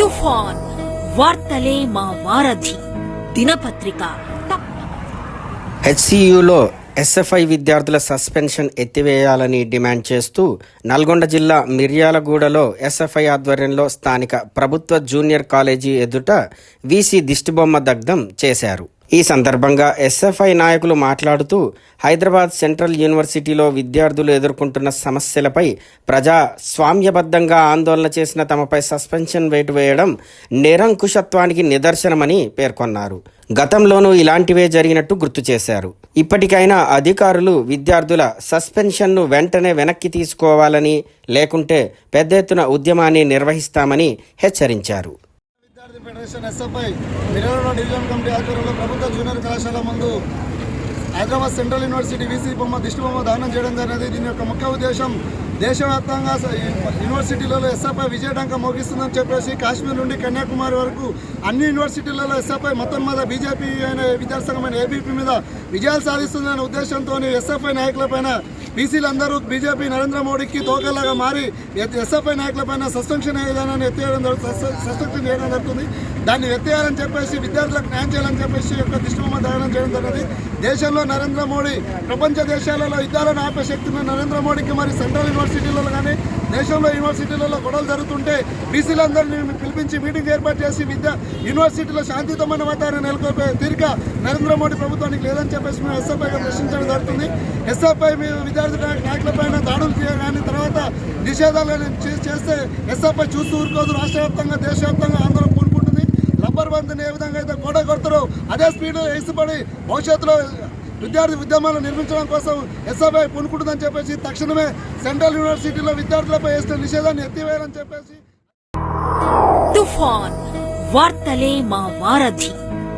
తుఫాన్ వార్తలే మా వారధి. దినపత్రిక. హెచ్సియులో ఎస్ఎఫ్ఐ విద్యార్థుల సస్పెన్షన్ ఎత్తివేయాలని డిమాండ్ చేస్తూ నల్గొండ జిల్లా మిర్యాలగూడలో ఎస్ఎఫ్ఐ ఆధ్వర్యంలో స్థానిక ప్రభుత్వ జూనియర్ కాలేజీ ఎదుట వీసీ దిష్టిబొమ్మ దగ్ధం చేశారు. ఈ సందర్భంగా ఎస్ఎఫ్ఐ నాయకులు మాట్లాడుతూ హైదరాబాద్ సెంట్రల్ యూనివర్సిటీలో విద్యార్థులు ఎదుర్కొంటున్న సమస్యలపై ప్రజా స్వామ్యబద్ధంగా ఆందోళన చేసిన తమపై సస్పెన్షన్ వేటు వేయడం నిరంకుశత్వానికి నిదర్శనమని పేర్కొన్నారు. గతంలోనూ ఇలాంటివే జరిగినట్టు గుర్తు చేశారు. ఇప్పటికైనా అధికారులు విద్యార్థుల సస్పెన్షన్ను వెంటనే వెనక్కి తీసుకోవాలని లేకుంటే పెద్ద ఎత్తున ఉద్యమాన్ని నిర్వహిస్తామని హెచ్చరించారు. విద్యార్థి federation SFI Miryalaguda division committee ఆధ్వర్యంలో ప్రభుత్వ జూనియర్ కళాశాల ముందు హైదరాబాద్ సెంట్రల్ యూనివర్సిటీ వీసీ బొమ్మ దిష్టి బొమ్మ దానం చేయడం జరిగినది దీని యొక్క ముఖ్య ఉద్దేశం దేశవ్యాప్తంగా యూనివర్సిటీలలో ఎస్ఎఫ్ఐ విజయడంక మోగిస్తుందని చెప్పేసి కాశ్మీర్ నుండి కన్యాకుమారి వరకు అన్ని యూనివర్సిటీలలో ఎస్ఎఫ్ఐ మొత్తం మీద బీజేపీ అయిన విద్యాసంఘమైన ఏబీపీ మీద విజయాలు సాధిస్తుందనే ఉద్దేశంతో ఎస్ఎఫ్ఐ నాయకులపైన బీసీలందరూ బీజేపీ నరేంద్ర మోడీకి తోకలాగా మారి ఎస్ఎఫ్ఐ నాయకులపైన సస్పెన్షన్ విధానాన్ని ఎత్తేయడం సస్పెన్షన్ చేయడం జరుగుతుంది. దాన్ని ఎత్తేయాలని చెప్పేసి విద్యార్థులకు న్యాయం చేయాలని చెప్పేసి యొక్క దిష్టిబొమ్మ దహనం చేయడం జరిగింది. దేశంలో నరేంద్ర మోడీ ప్రపంచ దేశాలలో యుద్ధాలను ఆపే శక్తి ఉన్న నరేంద్ర మోడీకి మరి సెంట్రల్ యూనివర్సిటీలలో కానీ దేశంలో యూనివర్సిటీలలో గొడవలు జరుగుతుంటే బీసీలందరినీ పిలిపించి మీటింగ్ ఏర్పాటు చేసి విద్య యూనివర్సిటీలో శాంతియుతమైన వాతావరణం నెలకొల్పే తీరిక నరేంద్ర మోడీ ప్రభుత్వానికి లేదని చెప్పేసి మేము ఎస్ఎఫ్ఐగా ప్రశ్నించడం జరుగుతుంది. ఎస్ఎఫ్ఐ మేము విద్యార్థి నాయకు- నాయకులపైన దాడులు చేయగాని తర్వాత నిషేధాలు కానీ చేస్తే ఎస్ఎఫ్ఐ చూస్తూ ఊరుకోదు. రాష్ట్ర వ్యాప్తంగా దేశవ్యాప్తంగా ఆందోళన పూనుకుంటుంది రబ్బర్ బంద్ని ఏ విధంగా అయితే గొడవ అదే స్పీడ్ వేసిపడి భవిష్యత్తులో విద్యార్థి ఉద్యమాలు నిర్మించడం కోసం ఎస్ఎఫ్ఐ పూనుకుంటుందని చెప్పేసి తక్షణమే సెంట్రల్ యూనివర్సిటీలో విద్యార్థులపై వేసిన నిషేధాన్ని ఎత్తివేయాలని చెప్పేసి తుఫాన్ వార్తలే మా వారధి.